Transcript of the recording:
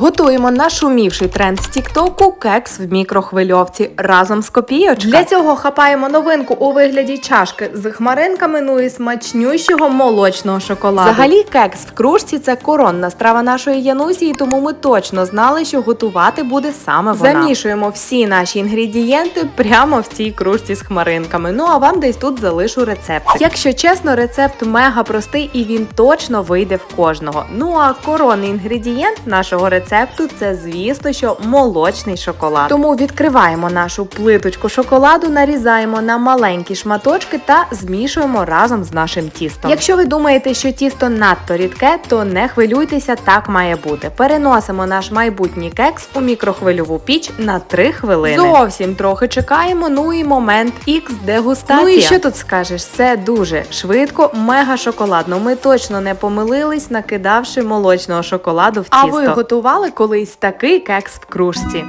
Готуємо нашумівший тренд з Тіктоку кекс в мікрохвильовці разом з копійочка. Для цього хапаємо новинку у вигляді чашки з хмаринками, ну і смачнющого молочного шоколаду. Взагалі, кекс в кружці це коронна страва нашої Янусі, і тому ми точно знали, що готувати буде саме вона. Замішуємо всі наші інгредієнти прямо в цій кружці з хмаринками. Ну а вам десь тут залишу рецепт. Якщо чесно, рецепт мега простий і він точно вийде в кожного. Ну а коронний інгредієнт нашого рецепту це, звісно, що молочний шоколад. Тому відкриваємо нашу плиточку шоколаду, нарізаємо на маленькі шматочки та змішуємо разом з нашим тістом. Якщо ви думаєте, що тісто надто рідке, то не хвилюйтеся, так має бути. Переносимо наш майбутній кекс у мікрохвильову піч на 3 хвилини. Зовсім трохи чекаємо. Ну і момент X дегустація. Ну і що тут скажеш? Все дуже швидко, мега шоколадно. Ми точно не помилились, накидавши молочного шоколаду в тісто. А ви готували колись такий кекс в кружці?